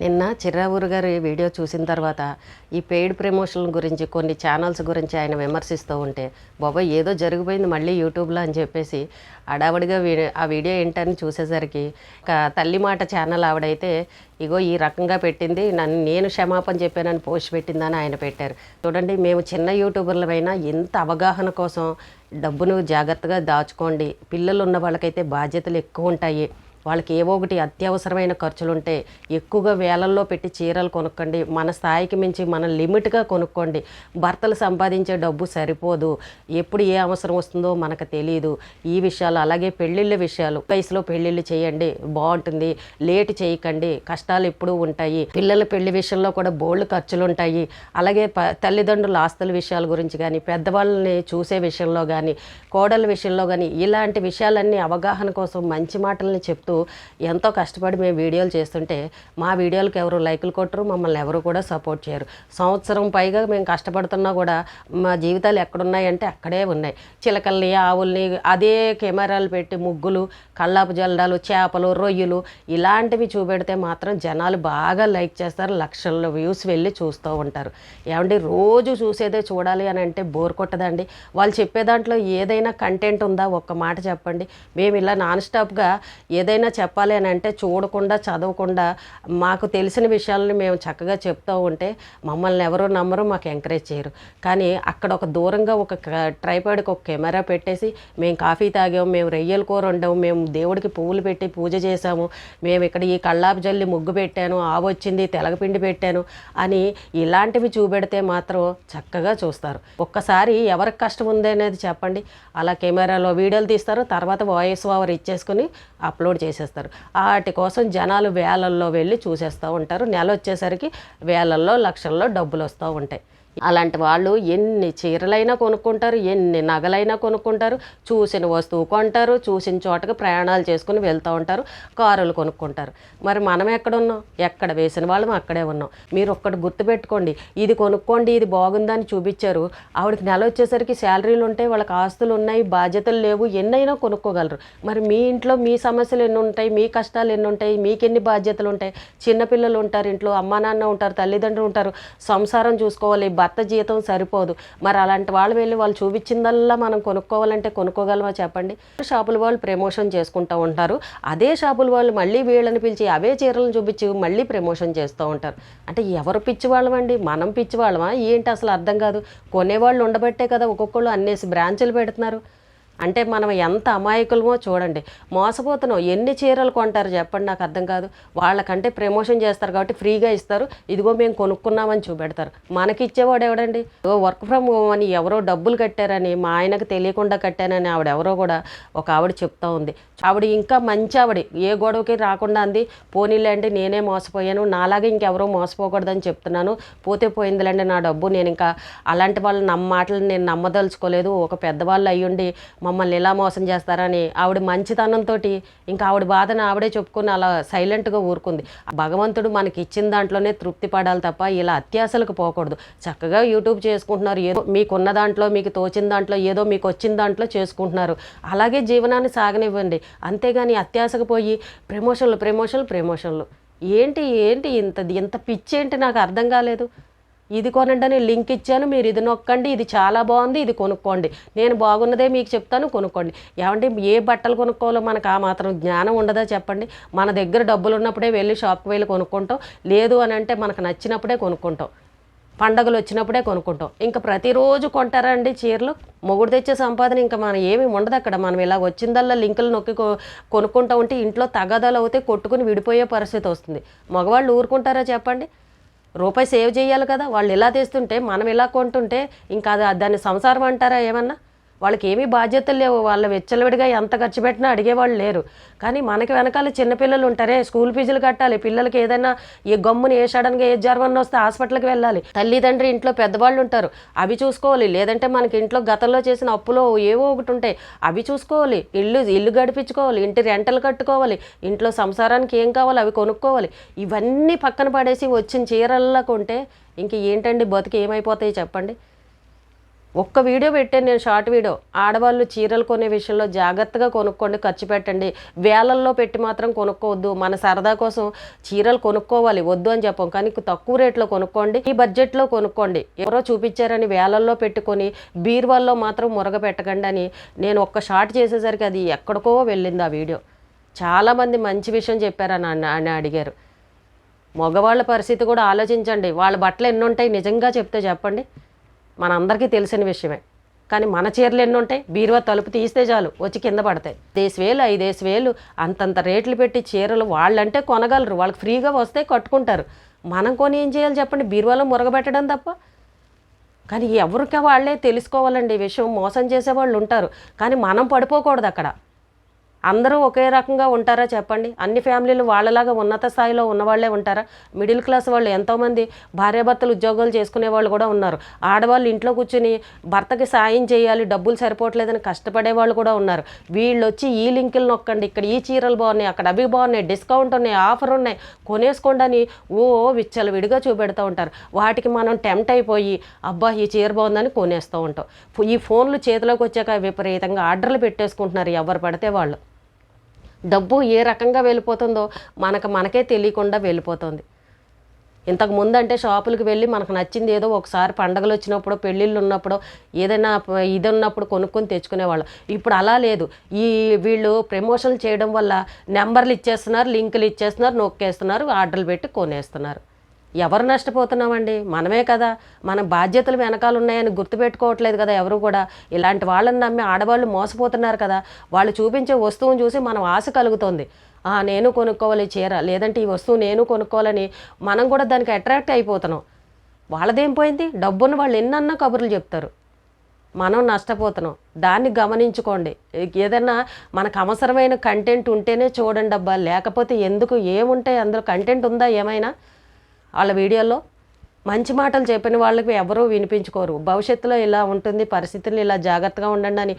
నిన్న చిర్రావూరు గారి వీడియో చూసిన తర్వాత ఈ పెయిడ్ ప్రమోషన్ గురించి కొన్ని ఛానల్స్ గురించి ఆయన విమర్శిస్తూ ఉంటే బాబాయ్ ఏదో జరిగిపోయింది మళ్ళీ యూట్యూబ్లో అని చెప్పేసి అడావడిగా ఆ వీడియో ఏంటని చూసేసరికి ఒక తల్లి మాట ఛానల్ ఆవిడైతే ఇగో ఈ రకంగా పెట్టింది నన్ను నేను క్షమాపణ చెప్పానని పోస్ట్ పెట్టిందని ఆయన పెట్టారు. చూడండి మేము చిన్న యూట్యూబర్లమైనా ఎంత అవగాహన కోసం డబ్బును జాగ్రత్తగా దాచుకోండి. పిల్లలు ఉన్న వాళ్ళకైతే బాధ్యతలు ఎక్కువ ఉంటాయి. వాళ్ళకి ఏవో ఒకటి అత్యవసరమైన ఖర్చులు ఉంటే ఎక్కువగా వేలల్లో పెట్టి చీరలు కొనుక్కోండి మన స్థాయికి మించి మనం లిమిట్గా కొనుక్కోండి. భర్తలు సంపాదించే డబ్బు సరిపోదు. ఎప్పుడు ఏ అవసరం వస్తుందో మనకు తెలియదు ఈ విషయాలు అలాగే పెళ్ళిళ్ళ విషయాలు. వయసులో పెళ్ళిళ్ళు చేయండి బాగుంటుంది. లేట్ చేయకండి కష్టాలు ఎప్పుడూ ఉంటాయి. పిల్లల పెళ్ళి విషయంలో కూడా బోల్డ్ ఖర్చులు ఉంటాయి అలాగే ప తల్లిదండ్రుల ఆస్తుల విషయాల గురించి కానీ పెద్దవాళ్ళని చూసే విషయంలో కానీ కోడల విషయంలో కానీ ఇలాంటి విషయాలన్నీ అవగాహన కోసం మంచి మాటల్ని చెప్తూ ఎంతో కష్టపడి మేము వీడియోలు చేస్తుంటే మా వీడియోలకు ఎవరు లైకులు కొట్టరు మమ్మల్ని ఎవరు కూడా సపోర్ట్ చేయరు. సంవత్సరం పైగా మేము కష్టపడుతున్నా కూడా మా జీవితాలు ఎక్కడున్నాయంటే అక్కడే ఉన్నాయి. చిలకల్ని ఆవుల్ని అదే కెమెరాలు పెట్టి ముగ్గులు కళ్ళాపు జల్లాలు చేపలు రొయ్యలు ఇలాంటివి చూపెడితే మాత్రం జనాలు బాగా లైక్ చేస్తారు లక్షల్లో వ్యూస్ వెళ్ళి చూస్తూ ఉంటారు. ఏమండి రోజు చూసేదే చూడాలి అని అంటే బోర్ కొట్టదండి. వాళ్ళు చెప్పే దాంట్లో ఏదైనా కంటెంట్ ఉందా? ఒక్క మాట చెప్పండి. మేము ఇలా నాన్ స్టాప్గా ఏదైనా చెప్పాలి అని అంటే చూడకుండా చదవకుండా మాకు తెలిసిన విషయాలను మేము చక్కగా చెప్తూ ఉంటే మమ్మల్ని ఎవరు నమ్మరు మాకు ఎంకరేజ్ చేయరు. కానీ అక్కడ ఒక దూరంగా ఒక ట్రైపాడ్కి ఒక కెమెరా పెట్టేసి మేము కాఫీ తాగాము మేము రొయ్యల కూర వండాము మేము దేవుడికి పువ్వులు పెట్టి పూజ చేసాము మేము ఇక్కడ ఈ కళ్ళాపు జల్లి ముగ్గు పెట్టాను ఆవొచ్చింది తెలగపిండి పెట్టాను అని ఇలాంటివి చూపెడితే మాత్రం చక్కగా చూస్తారు. ఒక్కసారి ఎవరికి కష్టం ఉంది అనేది చెప్పండి. అలా కెమెరాలో వీడియోలు తీస్తారు తర్వాత వాయిస్ ఓవర్ ఇచ్చేసుకుని అప్లోడ్ చేసేస్తారు. వాటి కోసం జనాలు వేలల్లో వెళ్ళి చూసేస్తూ ఉంటారు. నెల వచ్చేసరికి వేలల్లో లక్షల్లో డబ్బులు వస్తూ ఉంటాయి. అలాంటి వాళ్ళు ఎన్ని చీరలైనా కొనుక్కుంటారు ఎన్ని నగలైనా కొనుక్కుంటారు చూసిన వస్తువు కొంటారు చూసిన చోటకి ప్రయాణాలు చేసుకుని వెళ్తూ ఉంటారు కారులు కొనుక్కుంటారు. మరి మనం ఎక్కడున్నాం ఎక్కడ వేసిన వాళ్ళం అక్కడే ఉన్నాం. మీరు ఒక్కటి గుర్తుపెట్టుకోండి ఇది కొనుక్కోండి ఇది బాగుందని చూపించారు. ఆవిడకి నెల వచ్చేసరికి శాలరీలు ఉంటాయి వాళ్ళకి ఆస్తులు ఉన్నాయి బాధ్యతలు లేవు ఎన్నైనా కొనుక్కోగలరు. మరి మీ ఇంట్లో మీ సమస్యలు ఎన్ని ఉంటాయి మీ కష్టాలు ఎన్ని ఉంటాయి మీకు ఎన్ని బాధ్యతలు ఉంటాయి? చిన్నపిల్లలు ఉంటారు ఇంట్లో అమ్మా నాన్న ఉంటారు తల్లిదండ్రులు ఉంటారు. సంసారం చూసుకోవాలి భర్త జీతం సరిపోదు. మరి అలాంటి వాళ్ళు వెళ్ళి వాళ్ళు చూపించిందల్లా మనం కొనుక్కోవాలంటే కొనుక్కోగలమా చెప్పండి? షాపుల వాళ్ళు ప్రమోషన్ చేసుకుంటూ ఉంటారు. అదే షాపుల వాళ్ళు మళ్ళీ వీళ్ళని పిలిచి అవే చీరలను చూపించి మళ్ళీ ప్రమోషన్ చేస్తూ ఉంటారు. అంటే ఎవరు పిచ్చి వాళ్ళమండి మనం పిచ్చి వాళ్ళమా ఏంటి అసలు అర్థం కాదు. కొనేవాళ్ళు ఉండబట్టే కదా ఒక్కొక్కళ్ళు అన్నేసి బ్రాంచులు పెడుతున్నారు. అంటే మనం ఎంత అమాయకులమో చూడండి. మోసపోతున్నాం ఎన్ని చీరలు కొంటారు చెప్పండి నాకు అర్థం కాదు. వాళ్ళకంటే ప్రమోషన్ చేస్తారు కాబట్టి ఫ్రీగా ఇస్తారు. ఇదిగో మేము కొనుక్కున్నామని చూపెడతారు. మనకి ఇచ్చేవాడు ఎవడండి? ఓ వర్క్ ఫ్రమ్ హోమ్ అని ఎవరో డబ్బులు కట్టారని మా ఆయనకు తెలియకుండా కట్టానని ఆవిడ ఎవరో కూడా ఒక ఆవిడ చెప్తా ఉంది. ఆవిడ ఇంకా మంచి ఆవిడ. ఏ గొడవకి రాకుండా అంది పోనీలేండి నేనే మోసపోయాను. నాలాగే ఇంకెవరో మోసపోకూడదని చెప్తున్నాను. పోతే పోయిందిలేండి నా డబ్బు. నేను ఇంకా అలాంటి వాళ్ళు నమ్మ మాటలు నేను నమ్మదలుచుకోలేదు. ఒక పెద్దవాళ్ళు అయ్యుండి మమ్మల్ని ఇలా మోసం చేస్తారని ఆవిడ మంచితనంతో ఇంకా ఆవిడ బాధను ఆవిడే చెప్పుకుని అలా సైలెంట్గా ఊరుకుంది. భగవంతుడు మనకి ఇచ్చిన దాంట్లోనే తృప్తి పడాలి తప్ప ఇలా అత్యాశలకు పోకూడదు. చక్కగా యూట్యూబ్ చేసుకుంటున్నారు. ఏదో మీకున్న దాంట్లో మీకు తోచిన దాంట్లో ఏదో మీకు వచ్చిన దాంట్లో చేసుకుంటున్నారు. అలాగే జీవనాన్ని సాగనివ్వండి. అంతేగాని అత్యాశకు పోయి ప్రమోషన్లు ప్రమోషన్లు ప్రమోషన్లు. ఏంటి ఏంటి ఇంత ఇంత పిచ్చి ఏంటి నాకు అర్థం కాలేదు. ఇది కొనండి అని లింక్ ఇచ్చాను మీరు ఇది నొక్కండి ఇది చాలా బాగుంది ఇది కొనుక్కోండి. నేను బాగున్నదే మీకు చెప్తాను కొనుక్కోండి. ఏమంటే ఏ బట్టలు కొనుక్కోవాలో మనకు ఆ మాత్రం జ్ఞానం ఉండదా చెప్పండి? మన దగ్గర డబ్బులు ఉన్నప్పుడే వెళ్ళి షాప్కి వెళ్ళి కొనుక్కుంటాం. లేదు అని అంటే మనకు నచ్చినప్పుడే కొనుక్కుంటాం. పండగలు వచ్చినప్పుడే కొనుక్కుంటాం. ఇంకా ప్రతిరోజు కొంటారా అండి చీరలు. మొగుడు తెచ్చే సంపాదన ఇంకా మనం ఏమి ఉండదు అక్కడ. మనం ఇలా వచ్చిందల్లా లింకులు నొక్కి కొనుక్కుంటా ఉంటే ఇంట్లో తగాదాలు అవుతే కొట్టుకుని విడిపోయే పరిస్థితి వస్తుంది. మగవాళ్ళు ఊరుకుంటారా చెప్పండి? రూపాయి సేవ్ చేయాలి కదా. వాళ్ళు ఇలా తెస్తుంటే మనం ఇలా కొంటుంటే ఇంకా అది దాన్ని సంసారం అంటారా ఏమన్నా? వాళ్ళకి ఏమీ బాధ్యతలు లేవు. వాళ్ళ వెచ్చలవిడిగా ఎంత ఖర్చు పెట్టినా అడిగేవాళ్ళు లేరు. కానీ మనకి వెనకాల చిన్నపిల్లలు ఉంటారే స్కూల్ ఫీజులు కట్టాలి పిల్లలకి ఏదైనా ఈ గమ్ముని ఏ సడన్గా ఏ జ్వరం వస్తే హాస్పిటల్కి వెళ్ళాలి. తల్లిదండ్రి ఇంట్లో పెద్దవాళ్ళు ఉంటారు అవి చూసుకోవాలి. లేదంటే మనకి ఇంట్లో గతంలో చేసిన అప్పులో ఏవో ఒకటి ఉంటాయి అవి చూసుకోవాలి. ఇల్లు ఇల్లు గడిపించుకోవాలి ఇంటి రెంటలు కట్టుకోవాలి ఇంట్లో సంసారానికి ఏం కావాలి అవి కొనుక్కోవాలి. ఇవన్నీ పక్కన పడేసి వచ్చిన చీరల్లో కొంటే ఇంక ఏంటండి బతుకు ఏమైపోతాయి చెప్పండి? ఒక్క వీడియో పెట్టాను నేను షార్ట్ వీడియో. ఆడవాళ్ళు చీరలు కొనే విషయంలో జాగ్రత్తగా కొనుక్కోండి ఖర్చు పెట్టండి. వేలల్లో పెట్టి మాత్రం కొనుక్కోవద్దు. మన సరదా కోసం చీరలు కొనుక్కోవాలి వద్దు అని చెప్పం. కానీ తక్కువ రేట్లో కొనుక్కోండి ఈ బడ్జెట్లో కొనుక్కోండి. ఎవరో చూపించారని వేలల్లో పెట్టుకొని బీర్వాల్లో మాత్రం మురగ పెట్టకండి అని నేను ఒక్క షార్ట్ చేసేసరికి అది ఎక్కడికో వెళ్ళింది ఆ వీడియో. చాలామంది మంచి విషయం చెప్పారని అని అడిగారు. మగవాళ్ళ పరిస్థితి కూడా ఆలోచించండి. వాళ్ళ బట్టలు ఎన్ని ఉంటాయి నిజంగా చెప్తే చెప్పండి. మనందరికీ తెలిసిన విషయమే. కానీ మన చీరలు ఎన్ని ఉంటాయి బీరువా తలుపు తీస్తే చాలు వచ్చి కింద పడతాయి. దేశ వేలు ఐదేసి వేలు అంతంత రేట్లు పెట్టి చీరలు వాళ్ళంటే కొనగలరు. వాళ్ళకి ఫ్రీగా వస్తే కట్టుకుంటారు. మనం కొని ఏం చేయాలి చెప్పండి? బీరువాలో మురగబెట్టడం తప్ప. కానీ ఎవరికి వాళ్ళే తెలుసుకోవాలండి. ఈ విషయం మోసం చేసే వాళ్ళు ఉంటారు. కానీ మనం పడిపోకూడదు అక్కడ. అందరూ ఒకే రకంగా ఉంటారా చెప్పండి? అన్ని ఫ్యామిలీలు వాళ్ళలాగా ఉన్నత స్థాయిలో ఉన్నవాళ్ళే ఉంటారా? మిడిల్ క్లాస్ వాళ్ళు ఎంతోమంది భార్యాభర్తలు ఉద్యోగాలు చేసుకునే వాళ్ళు కూడా ఉన్నారు. ఆడవాళ్ళు ఇంట్లో కూర్చుని భర్తకి సాయం చేయాలి డబ్బులు సరిపోవట్లేదని కష్టపడే వాళ్ళు కూడా ఉన్నారు. వీళ్ళు వచ్చి ఈ లింకులు నొక్కండి. ఇక్కడ ఈ చీరలు బాగున్నాయి అక్కడ అవి బాగున్నాయి డిస్కౌంట్ ఉన్నాయి ఆఫర్ ఉన్నాయి. కొనేసుకోండి అని ఓ విచ్చలు విడిగా చూపెడుతూ ఉంటారు. వాటికి మనం టెంప్ట్ అయిపోయి అబ్బా ఈ చీర బాగుందని కొనేస్తూ ఉంటాం. ఈ ఫోన్లు చేతిలోకి వచ్చాక విపరీతంగా ఆర్డర్లు పెట్టేసుకుంటున్నారు ఎవరు పడితే వాళ్ళు. డబ్బు ఏ రకంగా వెళ్ళిపోతుందో మనకు మనకే తెలియకుండా వెళ్ళిపోతుంది. ఇంతకు ముందు అంటే షాపులకు వెళ్ళి మనకు నచ్చింది ఏదో ఒకసారి పండగలు వచ్చినప్పుడు పెళ్ళిళ్ళు ఉన్నప్పుడు ఏదైనా ఇది ఉన్నప్పుడు కొనుక్కొని తెచ్చుకునేవాళ్ళం. ఇప్పుడు అలా లేదు. ఈ వీళ్ళు ప్రమోషన్లు చేయడం వల్ల నెంబర్లు ఇచ్చేస్తున్నారు లింకులు ఇచ్చేస్తున్నారు నొక్కేస్తున్నారు ఆర్డర్లు పెట్టి కొనేస్తున్నారు. ఎవరు నష్టపోతున్నామండి? మనమే కదా. మన బాధ్యతలు వెనకాల ఉన్నాయని గుర్తుపెట్టుకోవట్లేదు కదా ఎవరు కూడా. ఇలాంటి వాళ్ళని నమ్మి ఆడవాళ్ళు మోసపోతున్నారు కదా. వాళ్ళు చూపించే వస్తువుని చూసి మనం ఆశ కలుగుతుంది. "ఆ, నేను కొనుక్కోవాలి చీర. లేదంటే ఈ వస్తువు నేను కొనుక్కోవాలని మనం కూడా దానికి అట్రాక్ట్ అయిపోతున్నాం. వాళ్ళదేం పోయింది? డబ్బును వాళ్ళు ఎన్నన్నా కబుర్లు చెప్తారు. మనం నష్టపోతున్నాం. దాన్ని గమనించుకోండి. ఏదైనా మనకు అవసరమైన కంటెంట్ ఉంటేనే చూడండి అబ్బా లేకపోతే ఎందుకు? ఏముంటాయి? అందులో కంటెంట్ ఉందా? ఏమైనా? వాళ్ళ వీడియోలో మంచి మాటలు చెప్పిన వాళ్ళకి ఎవరూ వినిపించుకోరు. భవిష్యత్తులో ఇలా ఉంటుంది పరిస్థితులు ఇలా జాగ్రత్తగా ఉండండి అని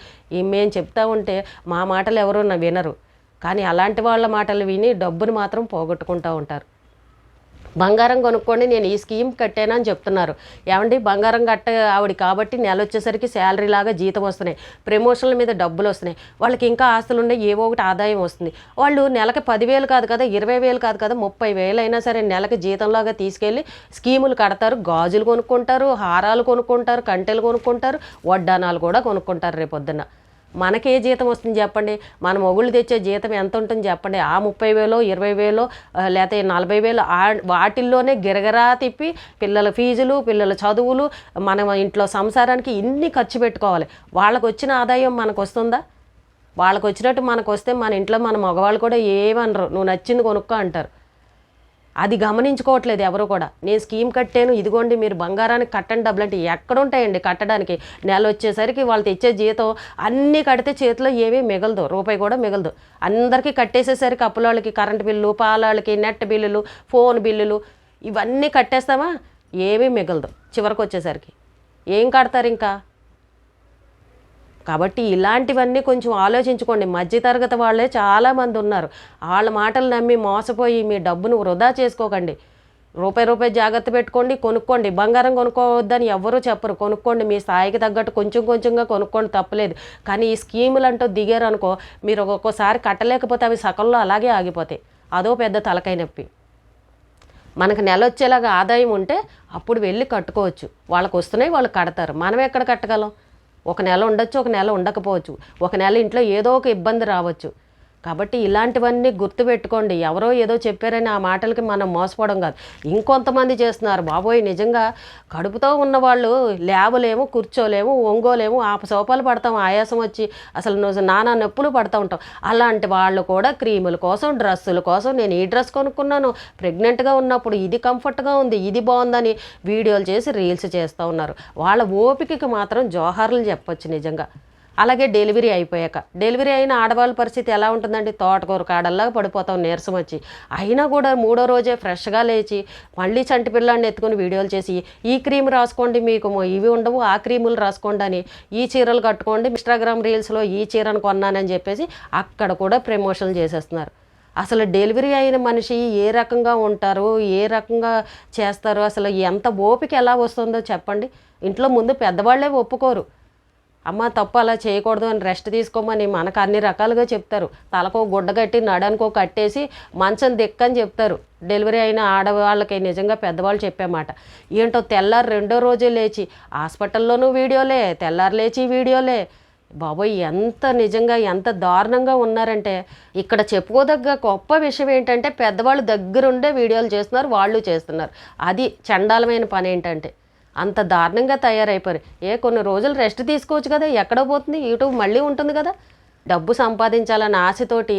మేము చెప్తా ఉంటే మా మాటలు ఎవరూ వినరు. కానీ అలాంటి వాళ్ళ మాటలు విని డబ్బును మాత్రం పోగొట్టుకుంటూ ఉంటారు. బంగారం కొనుక్కోండి నేను ఈ స్కీమ్ కట్టానని చెప్తున్నారు. ఏమండి? బంగారం కట్ట ఆవిడ కాబట్టి నెల వచ్చేసరికి శాలరీ లాగా జీతం వస్తున్నాయి. ప్రమోషన్ల మీద డబ్బులు వస్తున్నాయి. వాళ్ళకి ఇంకా ఆస్తులు ఉన్నాయి ఏవో ఒకటి ఆదాయం వస్తుంది. వాళ్ళు నెలకి పదివేలు కాదు కదా ఇరవై వేలు కాదు కదా ముప్పై వేలు అయినా సరే నెలకి జీతంలాగా తీసుకెళ్ళి స్కీములు కడతారు. గాజులు కొనుక్కుంటారు హారాలు కొనుక్కుంటారు కంటెలు కొనుక్కుంటారు వడ్డానాలు కూడా కొనుక్కుంటారు రేపొద్దున మనకే జీతం వస్తుంది చెప్పండి. మన మొగుళ్ళు తెచ్చే జీతం ఎంత ఉంటుంది చెప్పండి. ఆ ముప్పై వేలో ఇరవై వేలో లేకపోతే నలభై వేలు ఆ వాటిల్లోనే గిరగరా తిప్పి పిల్లల ఫీజులు పిల్లల చదువులు మనం ఇంట్లో సంసారానికి ఇన్ని ఖర్చు పెట్టుకోవాలి. వాళ్ళకు వచ్చిన ఆదాయం మనకు వస్తుందా వాళ్ళకు వచ్చినట్టు మనకు వస్తే మన ఇంట్లో మన మగవాళ్ళు కూడా ఏమనరు. నువ్వు నచ్చింది కొనుక్కో అంటారు. అది గమనించుకోవట్లేదు ఎవరు కూడా. నేను స్కీమ్ కట్టాను ఇదిగోండి మీరు బంగారానికి కట్టండి డబ్బులు అంటే ఎక్కడ ఉంటాయండి కట్టడానికి? నెల వచ్చేసరికి వాళ్ళు తెచ్చే జీతం అన్నీ కడితే చేతిలో ఏమీ మిగలదు రూపాయి కూడా మిగలదు. అందరికీ కట్టేసేసరికి అప్పులకి కరెంట్ బిల్లు పాలకి నెట్ బిల్లులు ఫోన్ బిల్లులు ఇవన్నీ కట్టేస్తామా? ఏమీ మిగలదు చివరికి వచ్చేసరికి. ఏం కడతారు ఇంకా? కాబట్టి ఇలాంటివన్నీ కొంచెం ఆలోచించుకోండి. మధ్యతరగతి వాళ్ళే చాలామంది ఉన్నారు. వాళ్ళ మాటలు నమ్మి మోసపోయి మీ డబ్బును వృధా చేసుకోకండి. రూపాయి రూపాయి జాగ్రత్త పెట్టుకోండి కొనుక్కోండి. బంగారం కొనుక్కోవద్దని ఎవరూ చెప్పరు. కొనుక్కోండి మీ స్థాయికి తగ్గట్టు కొంచెం కొంచెంగా కొనుక్కోండి తప్పలేదు. కానీ ఈ స్కీములు అంటూ దిగారు అనుకో మీరు ఒక్కొక్కసారి కట్టలేకపోతే అవి సకంలో అలాగే ఆగిపోతాయి. అదో పెద్ద తలకాయ నొప్పి. మనకు నెల వచ్చేలాగా ఆదాయం ఉంటే అప్పుడు వెళ్ళి కట్టుకోవచ్చు. వాళ్ళకు వస్తున్నాయి వాళ్ళు కడతారు. మనం ఎక్కడ కట్టగలం? ఒక నెల ఉండొచ్చు ఒక నెల ఉండకపోవచ్చు. ఒక నెల ఇంట్లో ఏదో ఒక ఇబ్బంది రావచ్చు. కాబట్టి ఇలాంటివన్నీ గుర్తుపెట్టుకోండి. ఎవరో ఏదో చెప్పారని ఆ మాటలకి మనం మోసపోవడం కాదు. ఇంకొంతమంది చేస్తున్నారు. బాబోయ్ నిజంగా కడుపుతో ఉన్నవాళ్ళు లేవలేము కూర్చోలేము ఒంగోలేము ఆ సోపాలు పడతాం ఆయాసం వచ్చి అసలు నానా నొప్పులు పడుతూ ఉంటాం అలాంటి వాళ్ళు కూడా క్రీముల కోసం డ్రెస్సుల కోసం నేను ఈ డ్రెస్ కొనుక్కున్నాను. ప్రెగ్నెంట్గా ఉన్నప్పుడు ఇది కంఫర్ట్గా ఉంది ఇది బాగుందని వీడియోలు చేసి రీల్స్ చేస్తూ ఉన్నారు. వాళ్ళ ఓపికకి మాత్రం జోహార్లు చెప్పొచ్చు నిజంగా. అలాగే డెలివరీ అయిపోయాక. డెలివరీ అయిన ఆడవాళ్ళ పరిస్థితి ఎలా ఉంటుందండి? తోటకూర కాడల్లాగా పడిపోతాం నీరసం వచ్చి. అయినా కూడా మూడో రోజే ఫ్రెష్గా లేచి మళ్ళీ చంటి పిల్లాన్ని ఎత్తుకుని వీడియోలు చేసి ఈ క్రీమ్ రాసుకోండి మీకు ఇవి ఉండవు ఆ క్రీములు రాసుకోండి అని ఈ చీరలు కట్టుకోండి ఇన్స్టాగ్రామ్ రీల్స్లో ఈ చీరను కొన్నానని చెప్పేసి అక్కడ కూడా ప్రమోషన్లు చేసేస్తున్నారు. అసలు డెలివరీ అయిన మనిషి ఏ రకంగా ఉంటారు? ఏ రకంగా చేస్తారు? అసలు ఎంత ఓపిక ఎలా వస్తుందో చెప్పండి. ఇంట్లో ముందు పెద్దవాళ్ళే ఒప్పుకోరు. అమ్మ తప్పు అలా చేయకూడదు అని రెస్ట్ తీసుకోమని మనకు అన్ని రకాలుగా చెప్తారు. తలకు గుడ్డ కట్టి నడనుకో కట్టేసి మంచం దిక్కని చెప్తారు. డెలివరీ అయిన ఆడవాళ్ళకి నిజంగా పెద్దవాళ్ళు చెప్పేమాట. ఏంటో తెల్లారు రెండో రోజే లేచి హాస్పిటల్లోనూ వీడియోలే తెల్లారు లేచి వీడియోలే. బాబోయ్ ఎంత నిజంగా ఎంత దారుణంగా ఉన్నారంటే ఇక్కడ చెప్పుకోదగ్గ గొప్ప విషయం ఏంటంటే పెద్దవాళ్ళు దగ్గరుండే వీడియోలు చేస్తున్నారు వాళ్ళు చేస్తున్నారు. అది చండాలమైన పని ఏంటంటే అంత దారుణంగా తయారైపోయారు. ఏ కొన్ని రోజులు రెస్ట్ తీసుకోవచ్చు కదా ఎక్కడ పోతుంది యూట్యూబ్ మళ్ళీ ఉంటుంది కదా. డబ్బు సంపాదించాలన్న ఆశతోటి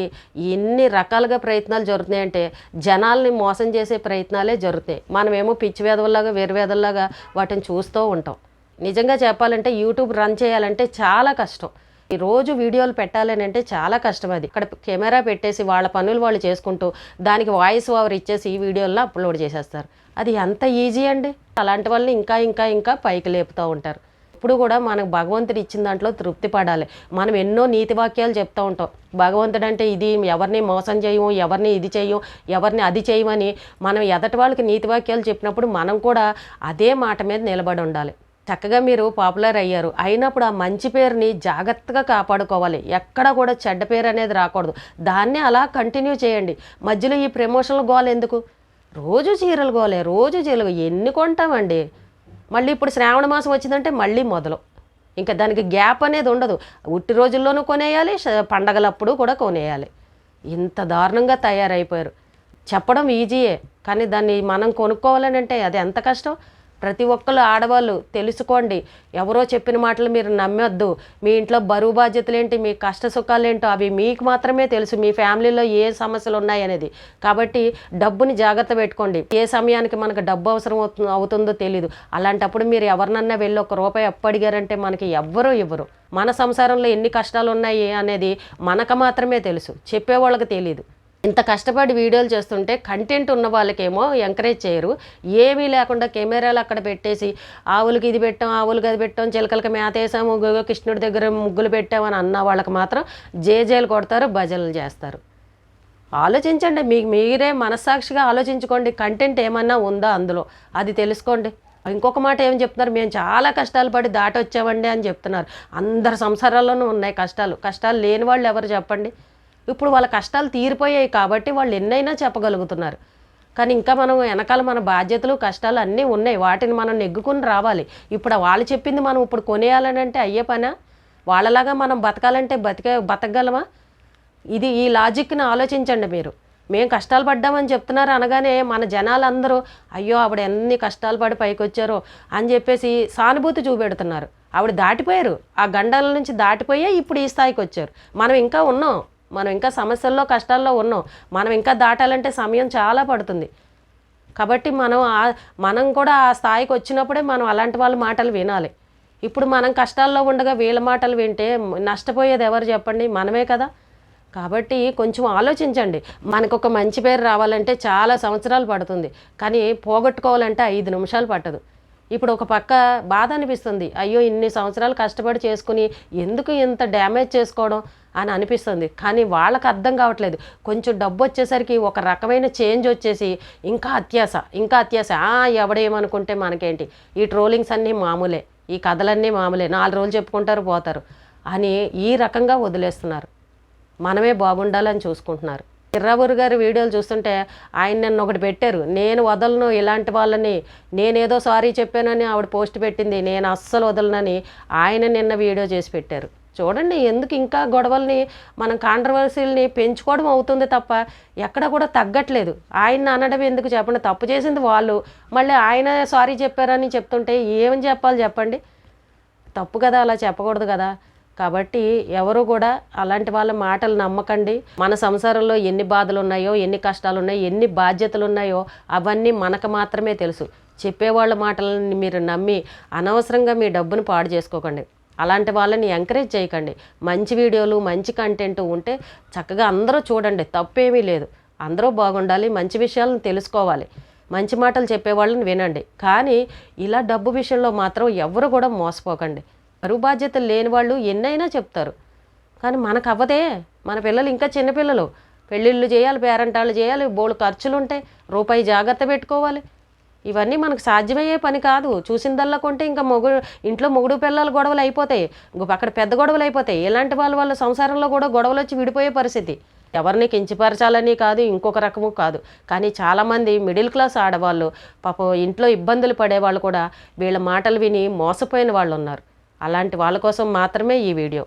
ఎన్ని రకాలుగా ప్రయత్నాలు జరుగుతున్నాయంటే జనాల్ని మోసం చేసే ప్రయత్నాలే జరుగుతాయి మనమేమో పిచ్చి వేదవుల్లాగా వేరువేదల్లాగా వాటిని చూస్తూ ఉంటాం. నిజంగా చెప్పాలంటే యూట్యూబ్ రన్ చేయాలంటే చాలా కష్టం. ఈ రోజు వీడియోలు పెట్టాలని అంటే చాలా కష్టం అది. ఇక్కడ కెమెరా పెట్టేసి వాళ్ళ పనులు వాళ్ళు చేసుకుంటూ దానికి వాయిస్ ఓవర్ ఇచ్చేసి ఈ వీడియోలను అప్లోడ్ చేసేస్తారు. అది ఎంత ఈజీ అండి? అలాంటి వాళ్ళని ఇంకా ఇంకా ఇంకా పైకి లేపుతూ ఉంటారు. ఇప్పుడు కూడా మనకు భగవంతుడు ఇచ్చిన దాంట్లో తృప్తి పడాలి. మనం ఎన్నో నీతి వాక్యాలు చెప్తూ ఉంటాం. భగవంతుడు అంటే ఇది ఎవరిని మోసం చేయము ఎవరిని ఇది చేయము ఎవరిని అది చేయమని మనం ఎదటి వాళ్ళకి నీతి వాక్యాలు చెప్పినప్పుడు మనం కూడా అదే మాట మీద నిలబడి ఉండాలి. చక్కగా మీరు పాపులర్ అయ్యారు. అయినప్పుడు ఆ మంచి పేరుని జాగ్రత్తగా కాపాడుకోవాలి. ఎక్కడ కూడా చెడ్డ పేరు అనేది రాకూడదు. దాన్ని అలా కంటిన్యూ చేయండి. మధ్యలో ఈ ప్రమోషన్లు గోల్ ఎందుకు? రోజు చీరలు గోలే రోజు చీరలు ఎన్ని కొంటామండి? మళ్ళీ ఇప్పుడు శ్రావణ మాసం వచ్చిందంటే మళ్ళీ మొదలు. ఇంకా దానికి గ్యాప్ అనేది ఉండదు. ఉట్టి రోజుల్లోనూ కొనేయాలి పండగలప్పుడు కూడా కొనేయాలి. ఇంత దారుణంగా తయారైపోయారు. చెప్పడం ఈజీయే కానీ దాన్ని మనం కొనుక్కోవాలని అంటే అది ఎంత కష్టం? ప్రతి ఒక్కరు ఆడవాళ్ళు తెలుసుకోండి. ఎవరో చెప్పిన మాటలు మీరు నమ్మొద్దు. మీ ఇంట్లో బరువు బాధ్యతలు ఏంటి మీ కష్ట సుఖాలు ఏంటో అవి మీకు మాత్రమే తెలుసు. మీ ఫ్యామిలీలో ఏ సమస్యలు ఉన్నాయి అనేది కాబట్టి డబ్బుని జాగ్రత్త పెట్టుకోండి. ఏ సమయానికి మనకు డబ్బు అవసరం అవుతుందో తెలియదు అలాంటప్పుడు మీరు ఎవరినన్నా వెళ్ళి ఒక రూపాయి అప్పడిగారంటే మనకి ఎవ్వరూ ఇవ్వరు. మన సంసారంలో ఎన్ని కష్టాలు ఉన్నాయి అనేది మనకు మాత్రమే తెలుసు. చెప్పేవాళ్ళకి తెలియదు ఇంత కష్టపడి వీడియోలు చేస్తుంటే కంటెంట్ ఉన్న వాళ్ళకేమో ఎంకరేజ్ చేయరు. ఏమీ లేకుండా కెమెరాలు అక్కడ పెట్టేసి ఆవులకి ఇది పెట్టాం ఆవులకి అది పెట్టాం చిలకలకి మేత వేసాము కృష్ణుడి దగ్గర ముగ్గులు పెట్టామని అన్న వాళ్ళకి మాత్రం జేజేలు కొడతారు భజనలు చేస్తారు. ఆలోచించండి మీకు మీరే మనస్సాక్షిగా ఆలోచించుకోండి కంటెంట్ ఏమన్నా ఉందా అందులో? అది తెలుసుకోండి. ఇంకొక మాట ఏం చెప్తున్నారు? మేము చాలా కష్టాలు పడి దాటొచ్చామండి అని చెప్తున్నారు. అందరి సంసారాల్లోనూ ఉన్నాయి కష్టాలు. కష్టాలు లేని వాళ్ళు ఎవరు చెప్పండి? ఇప్పుడు వాళ్ళ కష్టాలు తీరిపోయాయి కాబట్టి వాళ్ళు ఎన్నైనా చెప్పగలుగుతున్నారు. కానీ ఇంకా మనం వెనకాల మన బాధ్యతలు కష్టాలు అన్నీ ఉన్నాయి. వాటిని మనం నెగ్గుకుని రావాలి. ఇప్పుడు వాళ్ళు చెప్పింది మనం ఇప్పుడు కొనేయాలని అంటే అయ్యే పనా? వాళ్ళలాగా మనం బతకాలంటే బతిక బతకగలమా? ఇది ఈ లాజిక్ని ఆలోచించండి మీరు. మేము కష్టాలు పడ్డామని చెప్తున్నారు అనగానే మన జనాలందరూ అయ్యో ఆవిడ ఎన్ని కష్టాలు పడి పైకి వచ్చారో అని చెప్పేసి సానుభూతి చూపెడుతున్నారు. ఆవిడ దాటిపోయారు. ఆ గండాల నుంచి దాటిపోయే ఇప్పుడు ఈ స్థాయికి వచ్చారు. మనం ఇంకా ఉన్నాం. మనం ఇంకా సమస్యల్లో కష్టాల్లో ఉన్నాం. మనం ఇంకా దాటాలంటే సమయం చాలా పడుతుంది. కాబట్టి మనం మనం కూడా ఆ స్థాయికి వచ్చినప్పుడే మనం అలాంటి వాళ్ళ మాటలు వినాలి. ఇప్పుడు మనం కష్టాల్లో ఉండగా వీళ్ళ మాటలు వింటే నష్టపోయేది ఎవరు చెప్పండి? మనమే కదా. కాబట్టి కొంచెం ఆలోచించండి. మనకు ఒక మంచి పేరు రావాలంటే చాలా సంవత్సరాలు పడుతుంది. కానీ పోగొట్టుకోవాలంటే ఐదు నిమిషాలు పట్టదు. ఇప్పుడు ఒక పక్క బాధ అనిపిస్తుంది. అయ్యో ఇన్ని సంవత్సరాలు కష్టపడి చేసుకుని ఎందుకు ఇంత డ్యామేజ్ చేసుకోవడం? అని అనిపిస్తుంది. కానీ వాళ్ళకి అర్థం కావట్లేదు. కొంచెం డబ్బు వచ్చేసరికి ఒక రకమైన చేంజ్ వచ్చేసి ఇంకా అత్యాస ఇంకా అత్యాస. ఎవడేమనుకుంటే మనకేంటి? ఈ ట్రోలింగ్స్ అన్నీ మామూలే. ఈ కథలన్నీ మామూలే. నాలుగు రోజులు చెప్పుకుంటారు పోతారు. అని ఈ రకంగా వదిలేస్తున్నారు. మనమే బాగుండాలని చూసుకుంటున్నారు. చిర్రాబురు గారి వీడియోలు చూస్తుంటే ఆయన నన్ను ఒకటి పెట్టారు. నేను వదలను ఇలాంటి వాళ్ళని. నేనేదో సారీ చెప్పానని ఆవిడ పోస్ట్ పెట్టింది. నేను అస్సలు వదలనని ఆయన నిన్న వీడియో చేసి పెట్టారు. చూడండి ఎందుకు ఇంకా గొడవల్ని మనం కాంట్రవర్సీలని పెంచుకోవడం అవుతుంది తప్ప ఎక్కడ కూడా తగ్గట్లేదు. ఆయన అనడం ఎందుకు చెప్పండి? తప్పు చేసింది వాళ్ళు. మళ్ళీ ఆయన సారీ చెప్పారని చెప్తుంటే ఏమని చెప్పాలి చెప్పండి? తప్పు కదా అలా చెప్పకూడదు కదా. కాబట్టి ఎవరు కూడా అలాంటి వాళ్ళ మాటలు నమ్మకండి. మన సంసారంలో ఎన్ని బాధలు ఉన్నాయో ఎన్ని కష్టాలు ఉన్నాయో ఎన్ని బాధ్యతలు ఉన్నాయో అవన్నీ మనకు మాత్రమే తెలుసు. చెప్పేవాళ్ళ మాటలని మీరు నమ్మి అనవసరంగా మీ డబ్బును పాడు చేసుకోకండి. అలాంటి వాళ్ళని ఎంకరేజ్ చేయకండి. మంచి వీడియోలు మంచి కంటెంట్ ఉంటే చక్కగా అందరూ చూడండి. తప్పేమీ లేదు. అందరూ బాగుండాలి మంచి విషయాలను తెలుసుకోవాలి. మంచి మాటలు చెప్పేవాళ్ళని వినండి. కానీ ఇలా డబ్బు విషయంలో మాత్రం ఎవరు కూడా మోసపోకండి. బరువు బాధ్యతలు లేని వాళ్ళు ఎన్నైనా చెప్తారు. కానీ మనకు అవ్వదే. మన పిల్లలు ఇంకా చిన్నపిల్లలు. పెళ్ళిళ్ళు చేయాలి పేరెంటాలు చేయాలి బోళ్ళు ఖర్చులు ఉంటాయి రూపాయి జాగ్రత్త పెట్టుకోవాలి. ఇవన్నీ మనకు సాధ్యమయ్యే పని కాదు. చూసిందల్లా కొంటే ఇంకా మొగుడు ఇంట్లో మొగుడు పిల్లలు గొడవలు అయిపోతాయి. అక్కడ పెద్ద గొడవలు అయిపోతాయి. ఇలాంటి వాళ్ళ వాళ్ళ సంసారంలో కూడా గొడవలు వచ్చి విడిపోయే పరిస్థితి. ఎవరిని కించపరచాలని కాదు ఇంకొక రకము కాదు. కానీ చాలామంది మిడిల్ క్లాస్ ఆడవాళ్ళు పాపం ఇంట్లో ఇబ్బందులు పడేవాళ్ళు కూడా వీళ్ళ మాటలు విని మోసపోయిన వాళ్ళు ఉన్నారు అలాంటి వాళ్ళ కోసం మాత్రమే ఈ వీడియో.